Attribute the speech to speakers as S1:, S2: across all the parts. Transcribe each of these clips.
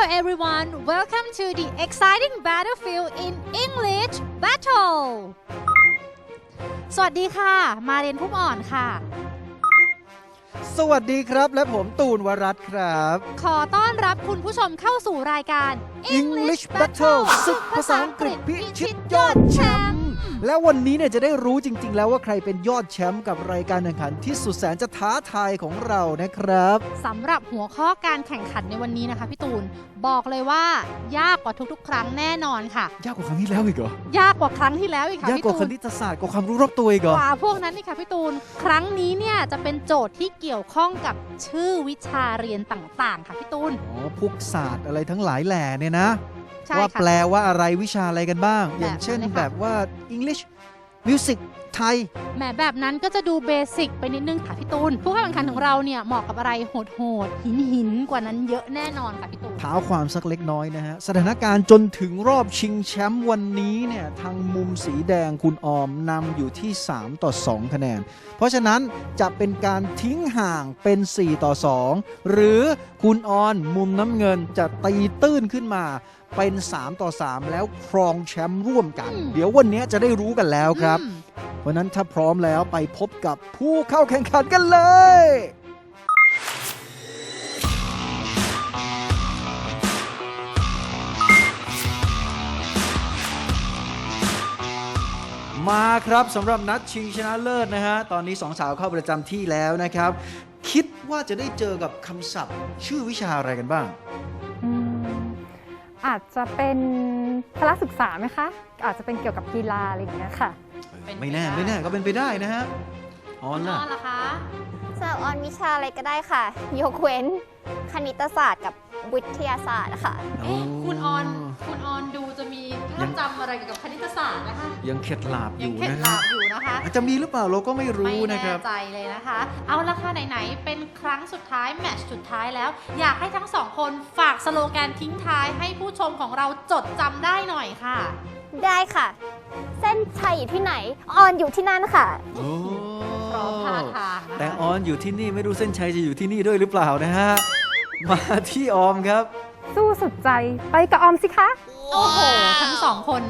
S1: Hello everyone, welcome to the exciting battlefield in English Battle สวัสดีค่ะ มาเรียนพุ่มอ่อนค่ะ
S2: สวัสดีครับและผมตูนวรัตน์ครับ
S1: ขอต้อนรับคุณผู้ชมเข้าสู่รายการ
S2: English Battle ศึกภาษาอังกฤษพิชิตยอดแชมป์ และวันนี้เนี่ยจะได้รู้จริง ๆ แล้วว่าใครเป็นยอดแชมป์กับรายการแข่งขันที่สุดแสนจะท้าทายของเรานะครับ
S1: สำหรับหัวข้อการแข่งขันในวันนี้นะคะพี่ตูนบอกเลยว่ายากกว่าทุกๆ ครั้งแน่นอนค่ะ
S2: ยากกว่าครั้งที่แล้วอีกเหรอ
S1: ยากกว่าครั้งที่แล้วอีกค่ะ
S2: ยาก
S1: พี่
S2: กว่า
S1: ตู
S2: คนณิตศาสตร์กว่าความรู้รอบตัวอีกเหรอก
S1: ว่าพวกนั้นนี่ค่ะพี่ตูนครั้งนี้เนี่ยจะเป็นโจทย์ที่เกี่ยวข้องกับชื่อวิชาเรียนต่างๆ ค่ะพี่ตูน
S2: อ๋อพวกศาสตร์อะไรทั้งหลายแหล่เนี่ยนะ
S1: ใช่
S2: ว่า
S1: ค่ะ
S2: แปลว่าอะไรวิชาอะไรกันบ้าง
S1: แบบ
S2: อย่างเช่น
S1: นั้นเลยค่ะ
S2: แบบว่า English Music ไทย
S1: แหมแบบนั้นก็จะดูเบสิกไปนิดนึงค่ะพี่ตูน ผู้เข้าแข่งขันของเราเนี่ยเหมาะกับอะไรโหดๆหินหินๆกว่านั้นเยอะแน่นอนค่ะพี่ตูน
S2: เท้าความสักเล็กน้อยนะฮะ สถานการณ์จนถึงรอบชิงแชมป์วันนี้เนี่ย ทางมุมสีแดงคุณออมนำอยู่ที่ 3 ต่อ 2 คะแนน เพราะฉะนั้นจะเป็นการทิ้งห่างเป็น 4 ต่อ 2 หรือคุณออนมุมน้ำเงินจะตีตื้นขึ้นมา เป็น 3 ต่อ 3 แล้วครองแชมป์ร่วมกัน
S1: อืม
S2: เดี๋ยววันนี้จะได้รู้กันแล้วครับ
S1: อืม
S2: เพราะฉะนั้นถ้าพร้อมแล้วไปพบกับผู้เข้าแข่งขันกันเลยมาครับสำหรับนัดชิงชนะเลิศนะฮะ ตอนนี้สองสาวเข้าประจำที่แล้วนะครับ คิดว่าจะได้เจอกับคำศัพท์ ชื่อวิชาอะไรกันบ้าง
S3: อืม อาจจะเป็นพละศึกษาไหมคะ อาจจะเป็นเกี่ยวกับกีฬาอะไรอย่างเงี้ยค่ะ
S1: เป็นไป
S2: ไม่แน่
S1: ได้
S2: ไม่แน่ก็เป็นไปได้นะฮะออน
S1: น
S2: ล่ะ
S1: อนล่ะคะ
S4: สำหรับออนวิชาอะไรก็ได้ค่ะ ยกเว้น คณิตศาสตร์กับวิทยาศาสตร์อะค่ะ
S1: เอ๊ะคุณออนคุณออนดูจะมีภาพจำอะไรเกี่ยวกับคณิตศาสตร์นะคะ
S2: ยังเข็ดหลาบอ
S1: ยัง
S2: ยู่
S1: เข็ด
S2: นะ
S1: หลา
S2: ฮะ
S1: บอยู่นะคะ
S2: อาจจะมีหรือเปล่าเราก็ไม่รู้
S1: ไม่
S2: นะค
S1: แน่
S2: รับ
S1: ใจเลยนะคะ เอาละค่ะไหนๆ เป็นครั้งสุดท้าย แมตช์สุดท้ายแล้ว อยากให้ทั้งสองคนฝากสโลแกนทิ้งท้ายให้ผู้ชมของเราจดจำได้หน่อยค่ะ
S4: ได้ค่ะ เส้นชัยอยู่ที่ไหน ออนอยู่ที่นั่นค่ะ
S2: โอ้
S1: พร้อมท่าทางนะคะ
S2: แต่ออนอยู่ที่นี่ไม่รู้เส้นชัยจะอยู่ที่นี่ด้วยหรือเปล่านะฮะ มาที่ออมครับ
S3: สู้สุดใจไปกับออมสิคะ
S1: โอ้โห ทั้งสองคน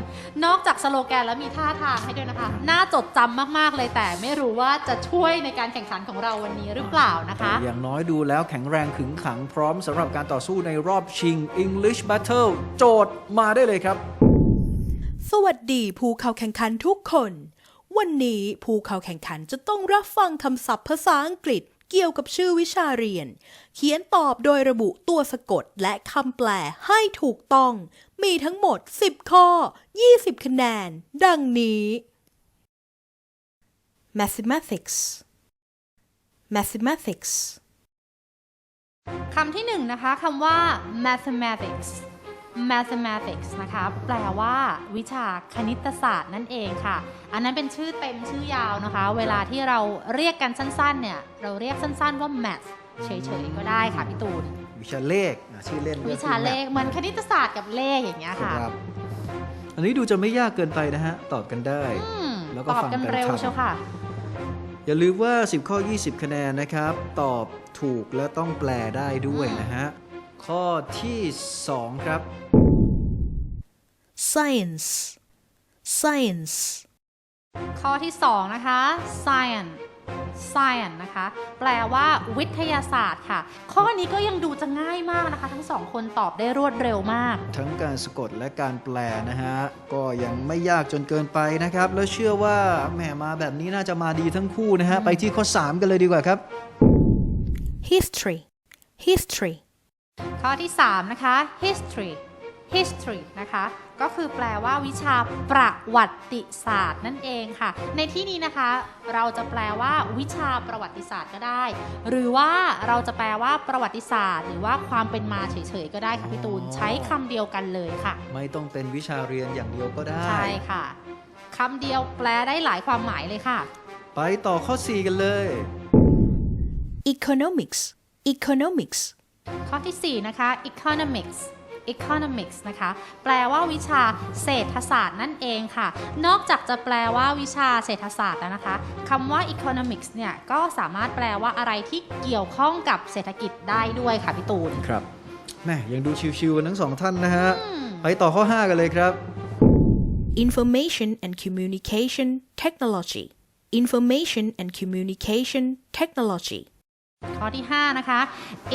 S1: นอกจากสโลแกนแล้วมีท่าทางให้ด้วยนะคะ น่าจดจำมาก ๆ เลยแต่ไม่รู้ว่าจะช่วยในการแข่งขันของเราวันนี้หรือเปล่านะคะ
S2: อย่างน้อยดูแล้วแข็งแรงขึงขังพร้อมสำหรับการต่อสู้ในรอบชิง English Battle โจทย์มาได้เลยครับ
S5: สวัสดีผู้เข้าแข่งขันทุกคน วันนี้ผู้เข้าแข่งขันจะต้องรับฟังคำศัพท์ภาษาอังกฤษเกี่ยวกับชื่อวิชาเรียน เขียนตอบโดยระบุตัวสะกดและคำแปลให้ถูกต้อง มีทั้งหมด 10 ข้อ 20 คะแนน ดังนี้ mathematics mathematics
S1: คำที่หนึ่งนะคะคำว่า mathematics mathematics นะคะ แปลว่าวิชาคณิตศาสตร์นั่นเองค่ะ อันนั้นเป็นชื่อเต็มชื่อยาวนะคะ เวลาที่เราเรียกกันสั้นๆ เนี่ย เราเรียกสั้นๆว่า math เฉยๆ ก็ได้ค่ะพี่ตูน
S2: วิชาเลขอะชื่อเล่นก็คือ
S1: วิชาเลขเหมือนคณิตศาสตร์กับเลขอย่างเงี้ย
S2: ค
S1: ค่ะ
S2: รับ อันนี้ดูจะไม่ยากเกินไปนะฮะ ตอบกันได้
S1: อืม
S2: แล้วก็
S1: ตอบ
S2: ฟัง
S1: กัน
S2: กัน
S1: เร็ว
S2: ทัน
S1: เชียวค่ะ
S2: อย่าลืมว่า 10 ข้อ 20 คะแนนนะครับ ตอบถูกและต้องแปลได้ด้วยนะฮะ ข้อที่ 2 ครับ
S5: science science
S1: ข้อที่ 2 นะคะ science science นะคะ แปลว่าวิทยาศาสตร์ค่ะ ข้อนี้ก็ยังดูจะง่ายมากนะคะ ทั้งสองคนตอบได้รวดเร็วมาก
S2: ทั้งการสะกดและการแปลนะฮะ ก็ยังไม่ยากจนเกินไปนะครับ แล้วเชื่อว่าแหมมาแบบนี้น่าจะมาดีทั้งคู่นะฮะ ไปที่ข้อ 3 กันเลยดีกว่าครับ
S5: history history
S1: ข้อที่ 3 นะคะ history history นะคะ ก็คือแปลว่าวิชาประวัติศาสตร์นั่นเองค่ะ ในที่นี้นะคะ เราจะแปลว่าวิชาประวัติศาสตร์ก็ได้ หรือว่าเราจะแปลว่าประวัติศาสตร์ หรือว่าความเป็นมาเฉยๆก็ได้ค่ะพี่ตูน ใช้คำเดียวกันเลยค่ะ
S2: ไม่ต้องเป็นวิชาเรียนอย่างเดียวก็ได้
S1: ใช่ค่ะคำเดียวแปลได้หลายความหมายเลยค่ะ
S2: ไปต่อข้อ 4 กันเลย
S5: economics economics
S1: ข้อทีสี่ 4 นะคะ economics economics นะคะ แปลว่าวิชาเศรษฐศาสตร์นั่นเองค่ะ นอกจากจะแปลว่าวิชาเศรษฐศาสตร์แล้วนะคะคำว่า economics เนี่ยก็สามารถแปลว่าอะไรที่เกี่ยวข้องกับเศรษฐกิจได้ด้วยค่ะพี่ตูน
S2: ครับแม่ยังดูชิวๆกันทั้งสองท่านนะฮะ
S1: อืม
S2: ไปต่อข้อ 5 กันเลยครับ
S5: information and communication technology information and communication technology
S1: ข้อที่ 5 นะคะ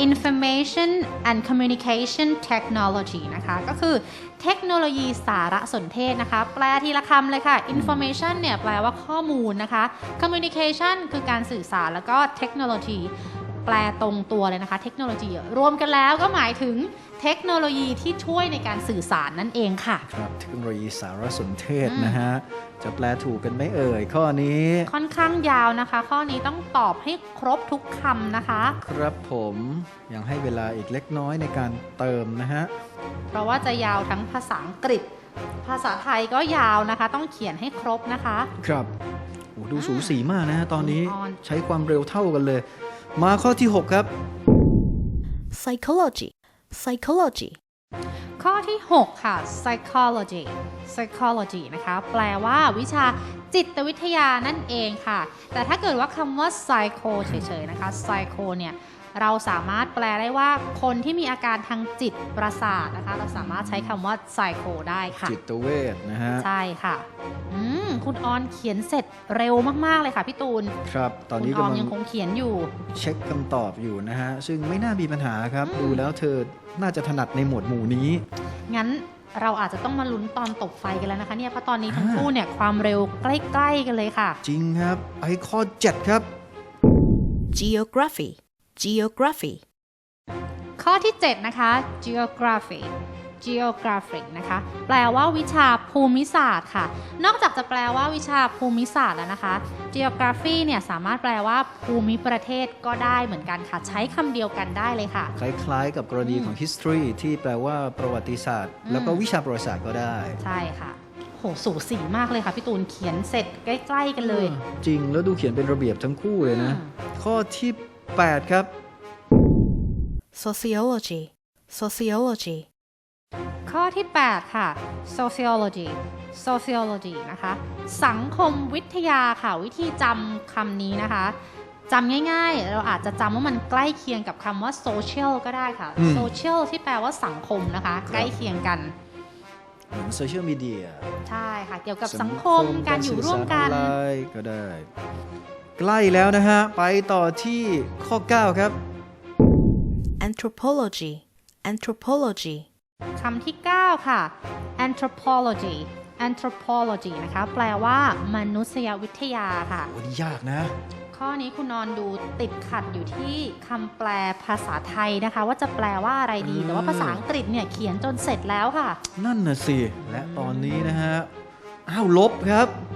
S1: information and communication technology นะคะ ก็คือเทคโนโลยีสารสนเทศนะคะ แปลทีละคำเลยค่ะ information เนี่ยแปลว่าข้อมูลนะคะ communication คือการสื่อสารแล้วก็ technology แปลตรงตัวเลยนะคะ เทคโนโลยีรวมกันแล้วก็หมายถึง เทคโนโลยีที่ช่วยในการสื่อสารนั่นเองค่ะ
S2: ครับเทคโนโลยีสารสนเทศ
S1: อืม
S2: นะฮะ จะแปลถูกกันไหมเอ่ย ข้อนี้
S1: ค่อนข้างยาวนะคะ ข้อนี้ต้องตอบให้ครบทุกคำนะคะ
S2: ครับผมยังให้เวลาอีกเล็กน้อยในการเติมนะฮะ
S1: เพราะว่าจะยาวทั้งภาษาอังกฤษ ภาษาไทยก็ยาวนะคะ ต้องเขียนให้ครบนะคะ
S2: ครับโอ้ดูสูสีมากนะฮะตอนนี้
S1: ออน
S2: ใช้ความเร็วเท่ากันเลย มาข้อที่ 6 ครับ
S5: psychology psychology
S1: ข้อที่ 6 ค่ะ psychology psychology นะคะ แปลว่าวิชาจิตวิทยานั่นเองค่ะ แต่ถ้าเกิดว่าคำว่า psycho เฉยๆ นะคะ psycho เนี่ย เราสามารถแปลได้ว่าคนที่มีอาการทางจิตประสาทนะคะ เราสามารถใช้คำว่า psycho ได้ค่ะ
S2: จิตเวชนะฮะ
S1: ใช่ค่ะ อืม คุณออนเขียนเสร็จเร็วมากๆเลยค่ะพี่ตูน
S2: ครับ ตอน
S1: คุณ
S2: นี้
S1: ออม
S2: กำลัง
S1: ยังคงเขียนอยู่
S2: เช็คคำตอบอยู่นะฮะ ซึ่งไม่น่ามีปัญหาครับ
S1: อืม
S2: ดูแล้วเธอน่าจะถนัดในหมวดหมู่นี้
S1: งั้นเราอาจจะต้องมาลุ้นตอนตกไฟกันแล้วนะคะเนี่ย เพราะตอนนี้ทั้ง
S2: อ่า
S1: คู่เนี่ยความเร็วใกล้ๆกันเลยค่ะ
S2: จริงครับ ไอข้อ7ครับ
S5: geography geography
S1: ข้อที่ 7 นะคะ geography geography นะคะ แปลว่าวิชาภูมิศาสตร์ค่ะ นอกจากจะแปลว่าวิชาภูมิศาสตร์แล้วนะคะ geography เนี่ยสามารถแปลว่าภูมิประเทศก็ได้เหมือนกันค่ะ ใช้คำเดียวกันได้เลยค่ะ
S2: คล้ายๆ กับกรณีของ history ที่แปลว่าประวัติศาสตร์
S1: อืม
S2: แล้วก็วิชาประวัติศาสตร์ก็ได้
S1: ใช่ค่ะโหสูสีมากเลยค่ะ พี่ตูนเขียนเสร็จใกล้ ๆ กันเลย
S2: จริงแล้วดูเขียนเป็นระเบียบทั้งคู่เลยนะ
S1: อืม
S2: ข้อที่ 8 ครับ
S5: sociology sociology
S1: ข้อที่ 8 ค่ะ sociology sociology นะคะ สังคมวิทยาค่ะ วิธีจำคำนี้นะคะจำง่ายๆ เราอาจจะจำว่ามันใกล้เคียงกับคำว่า social ก็ได้ค่ะ
S2: อืม
S1: social ที่แปลว่าสังคมนะคะ
S2: ครับ
S1: ใกล้เคียงกัน
S2: เหมือนโซเชียลมีเดีย
S1: ใช่ค่ะ เกี่ยวกับสังคมการอยู่ร่วมกัน
S2: สื่อสารออนไลน์ก็ได้ ใกล้แล้วนะฮะ ไปต่อที่ข้อ 9 ครับ
S5: anthropology anthropology
S1: คำที่ 9 ค่ะ anthropology anthropology นะคะ แปลว่ามนุษยวิทยาค่ะ
S2: โอ้นี่ยากนะ
S1: ข้อนี้คุณนอนดูติดขัดอยู่ที่คำแปลภาษาไทยนะคะ ว่าจะแปลว่าอะไรดี
S2: อืม
S1: แต่ว่าภาษาอังกฤษเนี่ยเขียนจนเสร็จแล้วค่ะ
S2: นั่นน่ะสิ และตอนนี้นะฮะ อ้าวลบครับ
S1: อืม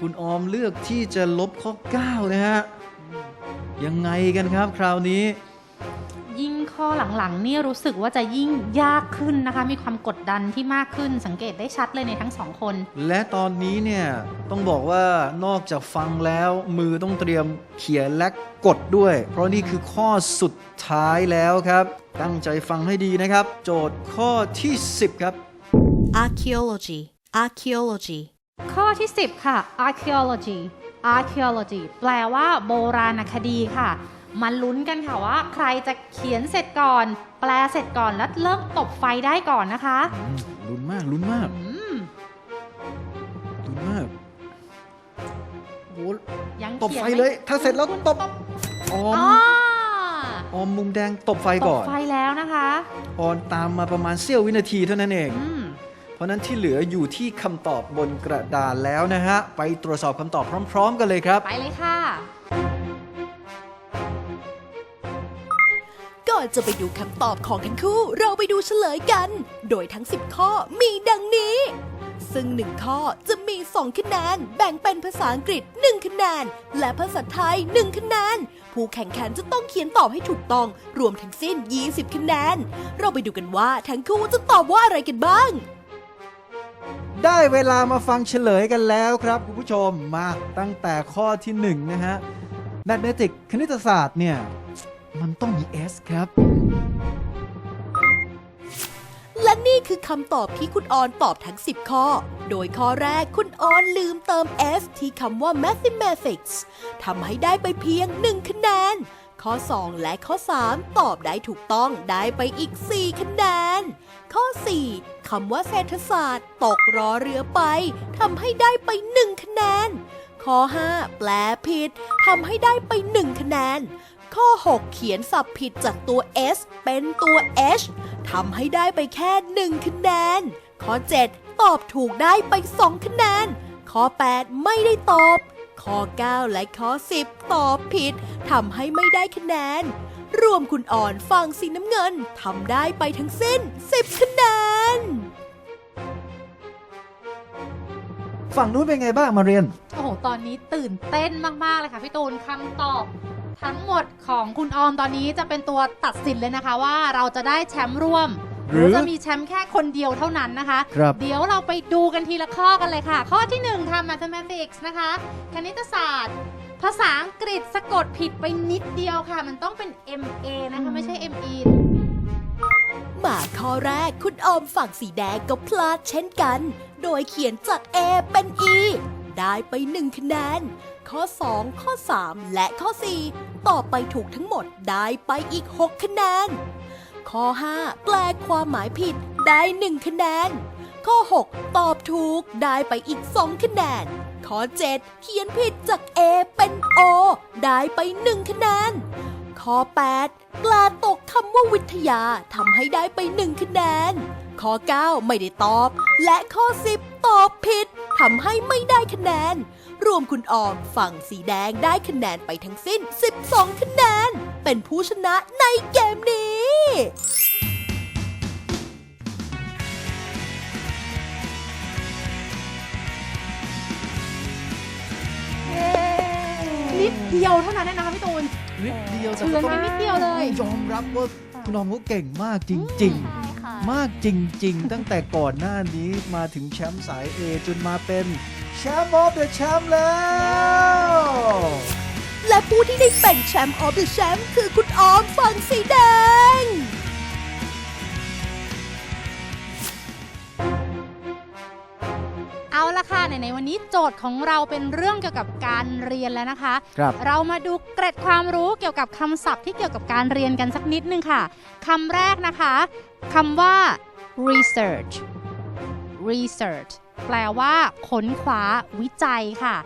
S2: คุณออมเลือกที่จะลบข้อ 9 นะฮะ ยังไงกันครับคราวนี้
S1: ยิ่งข้อหลังๆนี่รู้สึกว่าจะยิ่งยากขึ้นนะคะ มีความกดดันที่มากขึ้นสังเกตได้ชัดเลยในทั้งสองคน
S2: และตอนนี้เนี่ยต้องบอกว่านอกจากฟังแล้วมือต้องเตรียมเขียนและกดด้วย เพราะนี่คือข้อสุดท้ายแล้วครับ ตั้งใจฟังให้ดีนะครับ โจทย์ข้อที่ 10 ครับ
S5: archaeology archaeology
S1: ข้อที่ 10 ค่ะ archaeology archaeology แปลว่าโบราณคดีค่ะมาลุ้นกันค่ะว่า ใครจะเขียนเสร็จก่อน แปลเสร็จก่อนแล้วเริ่มตบไฟได้ก่อนนะคะ
S2: อืมลุ้นมากลุ้นมาก
S1: อืม
S2: ลุ้นมากโอ้
S1: ยัง
S2: ตบ
S1: ขีน
S2: ไฟ
S1: ม่
S2: เลย ถ้าเสร็จแล้ว
S1: คุณ
S2: ตบออม
S1: อ๋อ
S2: ออมมุมแดงตบไฟ
S1: ต
S2: ก่
S1: บ
S2: อน
S1: ไฟแล้วนะคะ
S2: ออนตามมาประมาณเสี้ยววินาทีเท่านั้นเอง
S1: อืม
S2: เพราะนั้นที่เหลืออยู่ที่คำตอบบนกระดานแล้วนะฮะ ไปตรวจสอบคำตอบพร้อม ๆ กันเลยครับ
S1: ไปเลยค่ะ
S5: ก่อนจะไปดูคำตอบของทั้งคู่ เราไปดูเฉลยกัน โดยทั้ง 10 ข้อมีดังนี้ ซึ่ง 1 ข้อจะมี 2 คะแนน แบ่งเป็นภาษาอังกฤษ 1 คะแนน และภาษาไทย 1 คะแนน ผู้แข่งขันจะต้องเขียนตอบให้ถูกต้อง รวมทั้งสิ้น 20 คะแนน เราไปดูกันว่าทั้งคู่จะตอบว่าอะไรกันบ้าง
S2: ได้เวลามาฟังเฉลยกันแล้วครับคุณผู้ชมมาตั้งแต่ข้อที่1นะฮะแมทเมติกคณิตศาสตร์เนี่ย มันต้องมี S ครับ
S5: และนี่คือคำตอบที่คุณออนตอบทั้ง 10 ข้อ โดยข้อแรกคุณออนลืมเติม s ที่คำว่า mathematics ทำให้ได้ไปเพียง 1 คะแนน ข้อ 2 และข้อ 3 ตอบได้ถูกต้องได้ไปอีก 4 คะแนน ข้อ 4 คำว่าเศรษฐศาสตร์ ตกรอเรือไปทำให้ได้ไป 1 คะแนน ข้อ 5 แปลผิดทำให้ได้ไป 1 คะแนน ข้อ 6 เขียนสับผิดจากตัว s เป็นตัว h ทำให้ได้ไปแค่ 1 คะแนน ข้อ 7 ตอบถูกได้ไป 2 คะแนน ข้อ 8 ไม่ได้ตอบ ข้อ 9 และข้อ 10 ตอบผิดทำให้ไม่ได้คะแนน รวมคุณอ่อนฝั่งสีน้ำเงินทำได้ไปทั้งสิ้น 10 คะแนน
S2: ฝั่งนู้นเป็นไงบ้างมาเรียน
S1: โอ้โห ตอนนี้ตื่นเต้นมากๆเลยค่ะพี่ตูนคำตอบ ทั้งหมดของคุณออมตอนนี้จะเป็นตัวตัดสินเลยนะคะว่าเราจะได้แชมป์ร่วมห
S2: หรื
S1: รืออจะมีแชมป์แค่คนเดียวเท่านั้นนะคะ
S2: ครับ
S1: เดี๋ยวเราไปดูกันทีละข้อกันเลยค่ะ ข้อที่1ค่ะ mathematics นะคะ คณิตศาสตร์ ภาษาอังกฤษสะกดผิดไปนิดเดียวค่ะ มันต้องเป็น MA นะคะไม่ใช่ ME
S5: มาข้อแรกคุณออมฝั่งสีแดงก็พลาดเช่นกัน โดยเขียนจาก A เป็น E ได้ไป 1 คะแนน ข้อ 2 ข้อ 3 และข้อ 4 ตอบไปถูกทั้งหมดได้ไปอีก 6 คะแนน ข้อ 5 แปลความหมายผิดได้ 1 คะแนน ข้อ 6 ตอบถูกได้ไปอีก 2 คะแนน ข้อ 7 เขียนผิดจาก A เป็น O ได้ไป 1 คะแนน ข้อ8แปลตกคำว่าวิทยาทำให้ได้ไป 1 คะแนน ข้อ 9 ไม่ได้ตอบ และข้อ 10 ตอบผิดทำให้ไม่ได้คะแนน รวมคุณออมฝั่งสีแดงได้คะแนนไปทั้งสิ้น 12 คะแนน เป็นผู้ชนะในเกมนี้
S1: นิดเดียวเท่านั้นนะคะพี่ตูน
S2: นิดเดียว
S1: เฉือนไปนิดเดียวเลย
S2: ยอมรับว่าคุณออมเขาเก่งมากจริง
S4: ใช่ค่ะ
S2: ๆมากจริง ๆ ตั้งแต่ก่อนหน้านี้มาถึงแชมป์สาย A จนมาเป็นแชมป์ออฟเดอะแชมป์แล้ว
S5: และผู้ที่ได้เป็นแชมป์ออฟเดอะแชมป์คือคุณออมฝั่งสีแดง
S1: ในในๆวันนี้โจทย์ของเราเป็นเรื่องเกี่ยวกับการเรียนแล้วนะคะ
S2: ครับ
S1: เรามาดูเกร็ดความรู้เกี่ยวกับคำศัพท์ที่เกี่ยวกับการเรียนกันสักนิดนึงค่ะคำแรกนะคะคำว่า research research แปลว่าค้นคว้าวิจัยค่ะ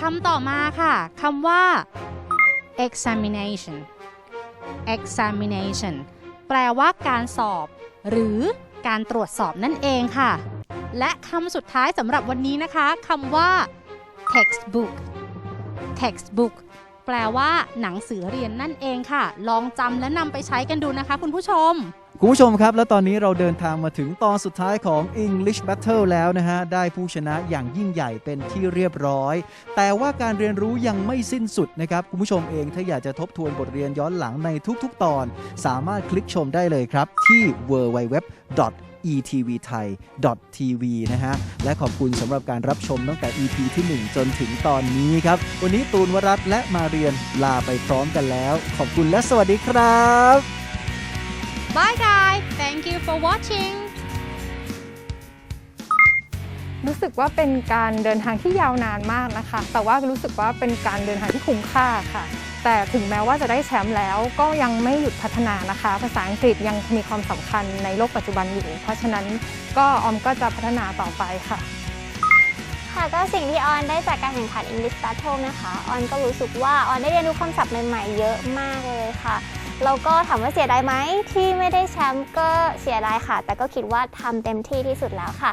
S1: คำต่อมาค่ะคำว่า examination examination แปลว่าการสอบ หรือการตรวจสอบนั่นเองค่ะ และคำสุดท้ายสำหรับวันนี้นะคะคำว่า textbook textbook แปลว่าหนังสือเรียนนั่นเองค่ะ ลองจำและนำไปใช้กันดูนะคะ คุณผู้ชม
S2: คุณผู้ชมครับ แล้วตอนนี้เราเดินทางมาถึงตอนสุดท้ายของ English Battle แล้วนะฮะ ได้ผู้ชนะอย่างยิ่งใหญ่เป็นที่เรียบร้อย แต่ว่าการเรียนรู้ยังไม่สิ้นสุดนะครับ คุณผู้ชมเองถ้าอยากจะทบทวนบทเรียนย้อนหลังในทุกๆ ตอน สามารถคลิกชมได้เลยครับที่ www etvthai.tv นะฮะ และขอบคุณสำหรับการรับชมตั้งแต่ EP ที่ 1 จนถึงตอนนี้ครับ วันนี้ตูนวรัตน์และมาเรียนลาไปพร้อมกันแล้ว ขอบคุณและสวัสดีครับ
S1: Bye guys thank you for watching
S3: รู้สึกว่าเป็นการเดินทางที่ยาวนานมากนะคะ แต่ว่ารู้สึกว่าเป็นการเดินทางที่คุ้มค่าค่ะ แต่ถึงแม้ว่าจะได้แชมป์แล้วก็ยังไม่หยุดพัฒนานะคะ ภาษาอังกฤษยังมีความสำคัญในโลกปัจจุบันอยู่ เพราะฉะนั้นก็ออมก็จะพัฒนาต่อไปค่ะ
S4: ค่ะก็สิ่งที่ออนได้จากการแข่งขัน English Battle นะคะออนก็รู้สึกว่าออนได้เรียนรู้คำศัพท์ใหม่ๆ เยอะมากเลยค่ะแล้วก็ถามว่าเสียดายไหมที่ไม่ได้แชมป์ก็เสียดายค่ะ แต่ก็คิดว่าทำเต็มที่ที่สุดแล้วค่ะ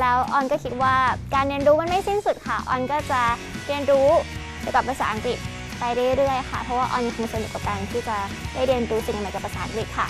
S4: แล้วออนก็คิดว่าการเรียนรู้มันไม่สิ้นสุดค่ะออนก็จะเรียนรู้เกี่ยวกับภาษาอังกฤษ ไปเรื่อยๆค่ะ เพราะว่าออนยังคงสนุกกับการที่จะได้เรียนรู้สิ่งใหม่กับภาษาอังกฤษค่ะ